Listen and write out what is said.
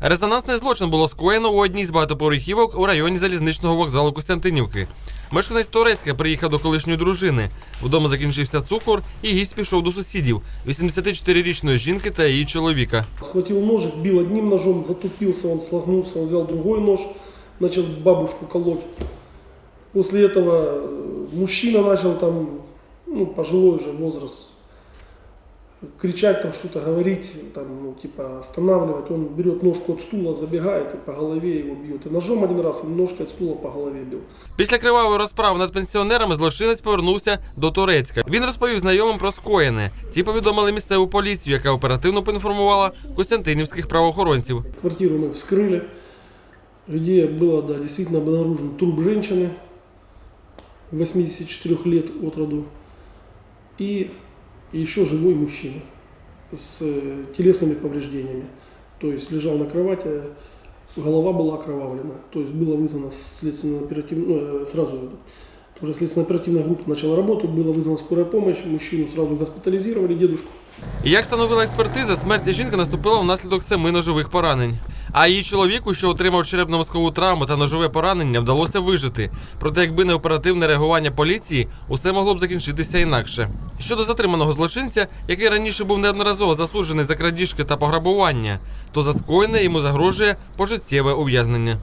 Резонансний злочин було скоєно у одній з багатоповерхівок у районі залізничного вокзалу Костянтинівки. Мешканець Турецька приїхав до колишньої дружини. Вдома закінчився цукор, і гість пішов до сусідів 84-річної жінки та її чоловіка. Схватил ножик, бил одним ножом, затупился, он слогнулся, он взял другой нож, начал бабушку колоть. После этого э, мужчина начал там, ну, пожилой уже возраст, кричать там что-то, говорить, там, ну, типа останавливать. Он берет ножку от стула, забегает и по голове его бьет. И ножом один раз, и ножкой от стула по голове бил. Після кривавої розправи над пенсіонерами злочинець повернувся до Турецька. Він розповів знайомим про скоєне. Ті повідомили місцеву поліцію, яка оперативно поінформувала костянтинівських правоохоронців. Квартиру мы вскрыли, где было, да, действительно обнаружен труп женщины 84 лет от роду и еще живой мужчина с э, телесными повреждениями. То есть лежал на кровати, голова была окровавлена. То есть было вызвано следственно оперативно, сразу уже следственно оперативная группа начала работу, была вызвана скорая помощь, мужчину сразу госпитализировали, дедушку. І як встановила експертиза, смерть жінки наступила внаслідок семи ножових поранень. А її чоловіку, що отримав черепно-мозкову травму та ножове поранення, вдалося вижити. Проте, якби не оперативне реагування поліції, усе могло б закінчитися інакше. Щодо затриманого злочинця, який раніше був неодноразово засуджений за крадіжки та пограбування, то за скоєне йому загрожує пожиттєве ув'язнення.